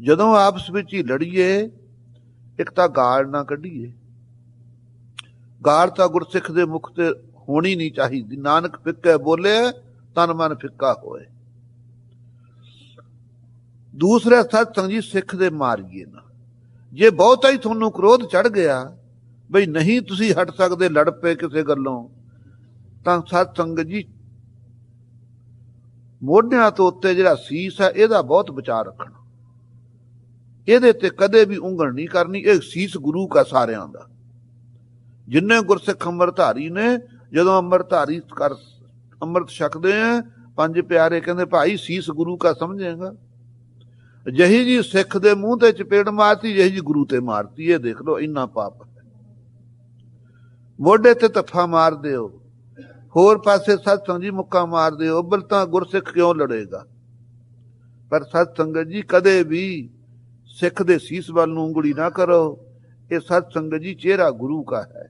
ਜਦੋਂ ਆਪਸ ਵਿੱਚ ਹੀ ਲੜੀਏ, ਇੱਕ ਤਾਂ ਗਾਲ ਨਾ ਕੱਢੀਏ। ਗਾਲ ਤਾਂ ਗੁਰਸਿੱਖ ਦੇ ਮੁਖ ਤੇ ਹੋਣੀ ਨਹੀਂ ਚਾਹੀਦੀ। ਨਾਨਕ ਫਿੱਕੇ ਬੋਲੇ, ਤਨ ਮਨ ਫਿੱਕਾ ਹੋਏ। ਦੂਸਰਾ ਸਤਸੰਗ ਜੀ ਸਿੱਖ ਦੇ ਮਾਰੀਏ ਨਾ। ਜੇ ਬਹੁਤਾ ਹੀ ਤੁਹਾਨੂੰ ਕ੍ਰੋਧ ਚੜ ਗਿਆ, ਬਈ ਨਹੀਂ ਤੁਸੀਂ ਹਟ ਸਕਦੇ ਲੜ ਪਏ ਕਿਸੇ ਗੱਲੋਂ, ਤਾਂ ਸਤਸੰਗ ਜੀ ਮੋਢਿਆਂ ਤੋਂ ਉੱਤੇ ਜਿਹੜਾ ਸੀਸ ਹੈ, ਇਹਦਾ ਬਹੁਤ ਵਿਚਾਰ ਰੱਖਣਾ। ਇਹਦੇ ਤੇ ਕਦੇ ਵੀ ਉਂਗਲ ਨਹੀਂ ਕਰਨੀ, ਇਹ ਸੀਸ ਗੁਰੂ ਕਾ ਸਾਰਿਆਂ ਦਾ। ਜਿੰਨੇ ਗੁਰਸਿੱਖ ਅੰਮ੍ਰਿਤਧਾਰੀ ਨੇ, ਜਦੋਂ ਅੰਮ੍ਰਿਤਧਾਰੀ ਕਰ ਅੰਮ੍ਰਿਤ ਛਕਦੇ ਆ, ਪੰਜ ਪਿਆਰੇ ਕਹਿੰਦੇ, ਭਾਈ ਸੀਸ ਗੁਰੂ ਕਾ ਸਮਝੇਗਾ? ਜਹੀ ਜੀ ਸਿੱਖ ਦੇ ਮੂੰਹ ਤੇ ਚਪੇੜ ਮਾਰਤੀ, ਜਹੀ ਜੀ ਗੁਰੂ ਤੇ ਮਾਰਤੀ, ਇਹ ਦੇਖ ਲਓ, ਇੰਨਾ ਪਾਪ ਹੈ। ਮੋਢੇ ਤੇ ਤਫਾ ਮਾਰ ਦਿਓ। ਹੋਰ ਪਾਸੇ ਸਤਸੰਗ ਜੀ ਮੁੱਕਾ ਮਾਰਦੇ ਹੋ ਉੱਬਲ ਤਾਂ ਗੁਰਸਿੱਖ ਕਿਉਂ ਲੜੇਗਾ? ਪਰ ਸਤਸੰਗਤ ਜੀ ਕਦੇ ਵੀ ਸਿੱਖ ਦੇ ਸੀਸ ਵੱਲ ਨੂੰ ਉਂਗਲੀ ਨਾ ਕਰੋ। ਇਹ ਸਤਸੰਗਤ ਜੀ ਚਿਹਰਾ ਗੁਰੂ ਕਾ ਹੈ।